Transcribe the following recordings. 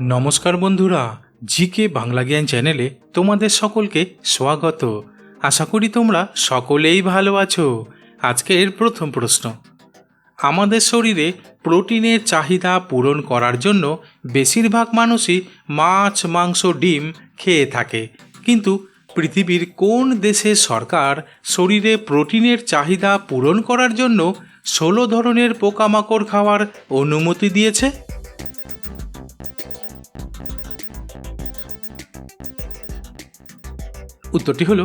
নমস্কার বন্ধুরা জিকে বাংলা জ্ঞান চ্যানেলে তোমাদের সকলকে স্বাগত। আশা করি তোমরা সকলেই ভালো আছো। আজকের প্রথম প্রশ্ন। আমাদের শরীরে প্রোটিনের চাহিদা পূরণ করার জন্য বেশিরভাগ মানুষই মাছ, মাংস, ডিম খেয়ে থাকে। কিন্তু পৃথিবীর কোন দেশে সরকার শরীরে প্রোটিনের চাহিদা পূরণ করার জন্য ষোলো ধরনের পোকামাকড় খাওয়ার অনুমতি দিয়েছে? উত্তরটি হলো,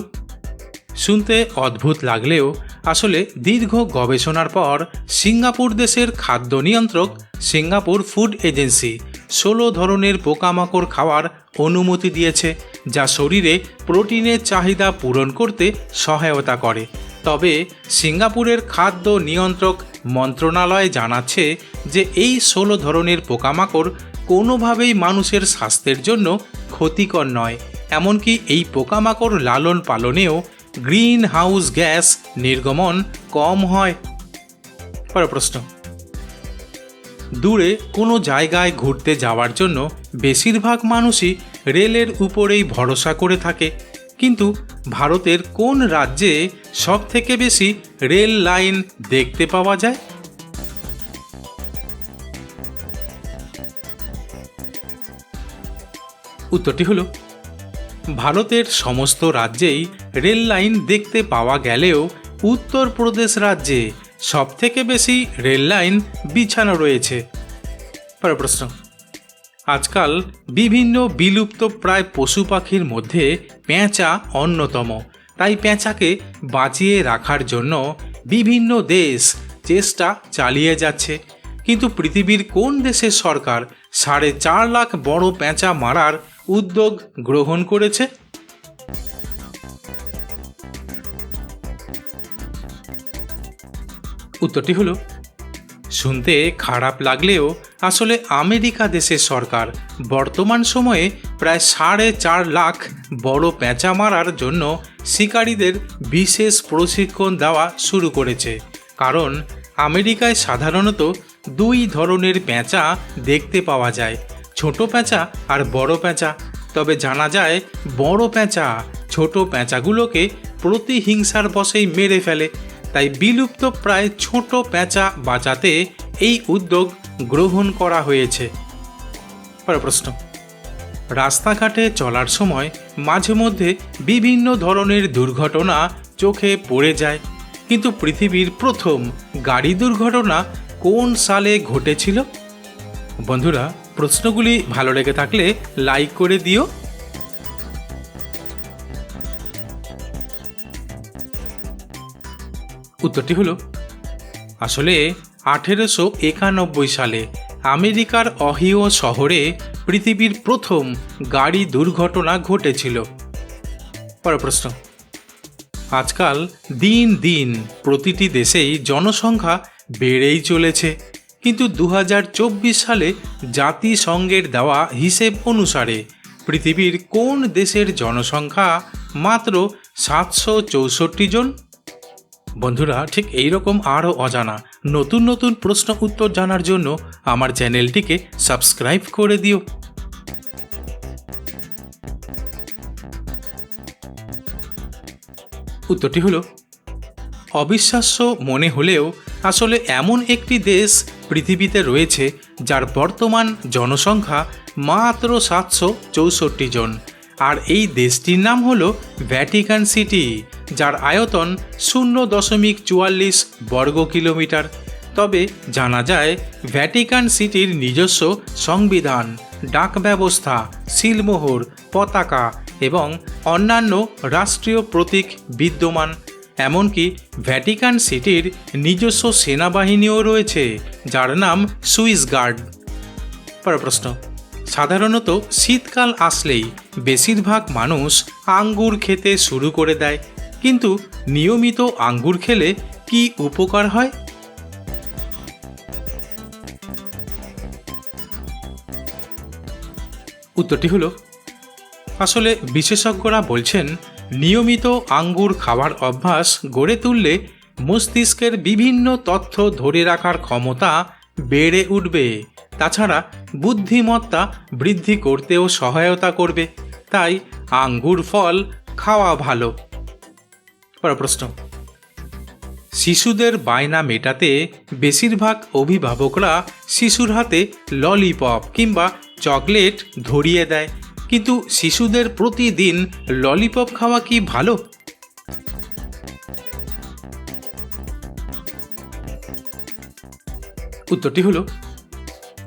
শুনতে অদ্ভুত লাগলেও আসলে দীর্ঘ গবেষণার পর সিঙ্গাপুর দেশের খাদ্য নিয়ন্ত্রক সিঙ্গাপুর ফুড এজেন্সি ষোলো ধরনের পোকামাকড় খাওয়ার অনুমতি দিয়েছে, যা শরীরে প্রোটিনের চাহিদা পূরণ করতে সহায়তা করে। তবে সিঙ্গাপুরের খাদ্য নিয়ন্ত্রক মন্ত্রণালয় জানাচ্ছে যে এই ষোলো ধরনের পোকামাকড় কোনোভাবেই মানুষের স্বাস্থ্যের জন্য ক্ষতিকর নয়। এমনকি এই পোকামাকড় লালন পালনেও গ্রিন হাউস গ্যাস নির্গমন কম হয়। পরের প্রশ্ন। দূরে কোনো জায়গায় ঘুরতে যাওয়ার জন্য বেশিরভাগ মানুষই রেলের উপরেই ভরসা করে থাকে। কিন্তু ভারতের কোন রাজ্যে সব থেকে বেশি রেল লাইন দেখতে পাওয়া যায়? উত্তরটি হলো ভারতের সমস্ত রাজ্যেই রেল লাইন দেখতে পাওয়া গেলেও উত্তরপ্রদেশ রাজ্যে সবথেকে বেশি রেল লাইন বিছানো রয়েছে। পরের প্রশ্ন। আজকাল বিভিন্ন বিলুপ্ত প্রায় পশু পাখির মধ্যে পেঁচা অন্যতম। তাই পেঁচাকে বাঁচিয়ে রাখার জন্য বিভিন্ন দেশ চেষ্টা চালিয়ে যাচ্ছে। কিন্তু পৃথিবীর কোন দেশের সরকার সাড়ে চার লাখ বড় পেঁচা মারার উদ্যোগ গ্রহণ করেছে। উত্তরটি হলো, শুনতে খারাপ লাগলেও আসলে আমেরিকা দেশের সরকার বর্তমান সময়ে প্রায় সাড়ে চার লাখ বড় পেঁচা মারার জন্য শিকারীদের বিশেষ প্রশিক্ষণ দেওয়া শুরু করেছে। কারণ আমেরিকায় সাধারণত দুই ধরনের পেঁচা দেখতে পাওয়া যায়, ছোট পেঁচা আর বড় পেঁচা তবে জানা যায়, বড় পেঁচা ছোট পেঁচাগুলোকে প্রতিহিংসার বশেই মেরে ফেলে। তাই বিলুপ্ত প্রায় ছোট পেঁচা বাঁচাতে এই উদ্যোগ গ্রহণ করা হয়েছে। প্রশ্ন। রাস্তাঘাটে চলার সময় মাঝে মধ্যে বিভিন্ন ধরনের দুর্ঘটনা চোখে পড়ে যায়। কিন্তু পৃথিবীর প্রথম গাড়ি দুর্ঘটনা কোন সালে ঘটেছিল? বন্ধুরা, প্রশ্নগুলি ভালো লেগে থাকলে লাইক করে দিও। উত্তরটি হলো, আসলে আঠেরোশো একানব্বই সালে আমেরিকার অহিও শহরে পৃথিবীর প্রথম গাড়ি দুর্ঘটনা ঘটেছিল। পরের প্রশ্ন, আজকাল দিন দিন প্রতিটি দেশেই জনসংখ্যা বেড়েই চলেছে। কিন্তু দু হাজার চব্বিশ সালে জাতিসংঘের দেওয়া হিসেব অনুসারে পৃথিবীর কোন দেশের জনসংখ্যা মাত্র সাতশো চৌষট্টি জন? বন্ধুরা, ঠিক এই রকম আরও অজানা নতুন নতুন প্রশ্ন উত্তর জানার জন্য আমার চ্যানেলটিকে সাবস্ক্রাইব করে দিও। উত্তরটি হলো, অবিশ্বাস্য মনে হলেও আসলে এমন একটি দেশ পৃথিবীতে রয়েছে যার বর্তমান জনসংখ্যা মাত্র সাতশো চৌষট্টি জন। আর এই দেশটির নাম হল ভ্যাটিকান সিটি, যার আয়তন শূন্য দশমিক চুয়াল্লিশ বর্গ কিলোমিটার। তবে জানা যায়, ভ্যাটিকান সিটির নিজস্ব সংবিধান, ডাক ব্যবস্থা, সিলমোহর, পতাকা এবং অন্যান্য রাষ্ট্রীয় প্রতীক বিদ্যমান। এমনকি ভ্যাটিকান সিটির নিজস্ব সেনাবাহিনীও রয়েছে, যার নাম সুইস গার্ড পরের প্রশ্ন, সাধারণত শীতকাল আসলেই বেশিরভাগ মানুষ আঙ্গুর খেতে শুরু করে দেয়, কিন্তু নিয়মিত আঙ্গুর খেলে কি উপকার হয়? উত্তরটি হলো, আসলে বিশেষজ্ঞরা বলছেন নিয়মিত আঙ্গুর খাওয়ার অভ্যাস গড়ে তুললে মস্তিষ্কের বিভিন্ন তথ্য ধরে রাখার ক্ষমতা বেড়ে উঠবে। তাছাড়া বুদ্ধিমত্তা বৃদ্ধি করতেও সহায়তা করবে। তাই আঙ্গুর ফল খাওয়া ভালো। প্রশ্ন। শিশুদের বায়না মেটাতে বেশিরভাগ অভিভাবকরা শিশুর হাতে ললিপপ কিংবা চকলেট ধরিয়ে দেয়। কিন্তু শিশুদের প্রতিদিন ললিপপ খাওয়া কি ভালো? উত্তরটি হলো,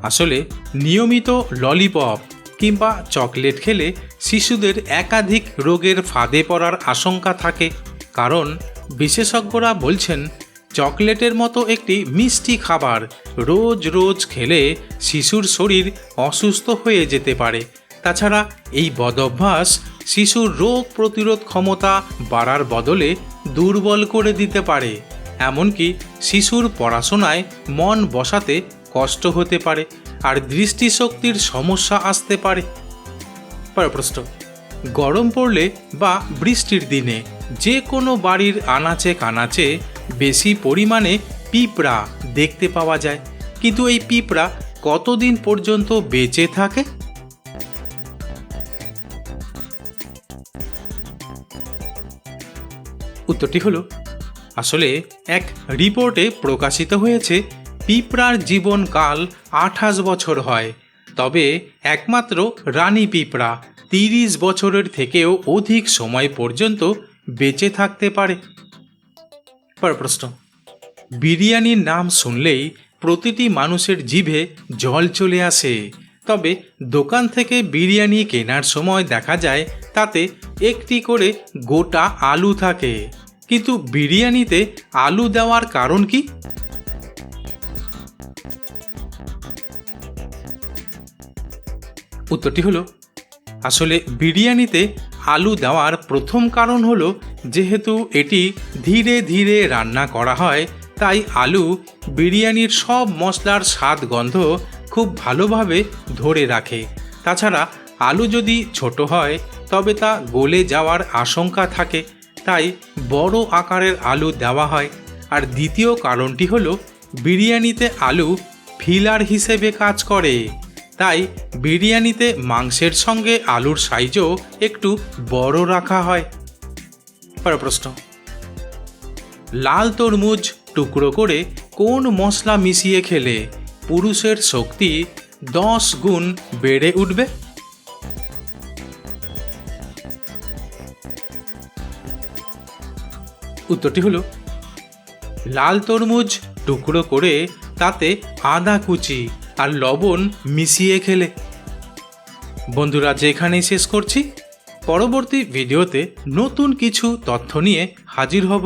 আসলে নিয়মিত ললিপপ কিংবা চকলেট খেলে শিশুদের একাধিক রোগের ফাঁদে পড়ার আশঙ্কা থাকে। কারণ বিশেষজ্ঞরা বলছেন, চকলেটের মতো একটি মিষ্টি খাবার রোজ রোজ খেলে শিশুর শরীর অসুস্থ হয়ে যেতে পারে। তাছাড়া এই বদভ্যাস শিশুর রোগ প্রতিরোধ ক্ষমতা বাড়ার বদলে দুর্বল করে দিতে পারে। এমনকি শিশুর পড়াশোনায় মন বসাতে কষ্ট হতে পারে আর দৃষ্টিশক্তির সমস্যা আসতে পারে। প্রশ্ন গরম পড়লে বা বৃষ্টির দিনে যে কোনো বাড়ির আনাচে কানাচে বেশি পরিমাণে পিঁপড়া দেখতে পাওয়া যায়। কিন্তু এই পিঁপড়া কতদিন পর্যন্ত বেঁচে থাকে? উত্তরটি হলো, আসলে এক রিপোর্টে প্রকাশিত হয়েছে পিঁপড়ার জীবনকাল আঠাশ বছর হয়, তবে একমাত্র রানী পিঁপড়া তিরিশ বছরের থেকেও অধিক সময় পর্যন্ত বেঁচে থাকতে পারে। পরের প্রশ্ন, বিরিয়ানির নাম শুনলেই প্রতিটি মানুষের জিভে জল চলে আসে তবে দোকান থেকে বিরিয়ানি কেনার সময় দেখা যায় তাতে একটি করে গোটা আলু থাকে। কিন্তু বিরিয়ানিতে আলু দেওয়ার কারণ কি? উত্তরটি হলো, আসলে বিরিয়ানিতে আলু দেওয়ার প্রথম কারণ হলো যেহেতু এটি ধীরে ধীরে রান্না করা হয়, তাই আলু বিরিয়ানির সব মশলার স্বাদ গন্ধ খুব ভালোভাবে ধরে রাখে। তাছাড়া আলু যদি ছোট হয়, তবে তা গলে যাওয়ার আশঙ্কা থাকে। তাই বড় আকারের আলু দেওয়া হয়। আর দ্বিতীয় কারণটি হলো, বিরিয়ানিতে আলু ফিলার হিসেবে কাজ করে। তাই বিরিয়ানিতে মাংসের সঙ্গে আলুর সাইজও একটু বড় রাখা হয়। পরের প্রশ্ন। লাল তরমুজ টুকরো করে কোন মশলা মিশিয়ে খেলে? পুরুষের শক্তি দশ গুণ বেড়ে উঠবে। উত্তরটি হলো, লাল তরমুজ টুকরো করে তাতে আদা কুচি আর লবণ মিশিয়ে খেলে। বন্ধুরা যেখানেই শেষ করছি। পরবর্তী ভিডিওতে নতুন কিছু তথ্য নিয়ে হাজির হব।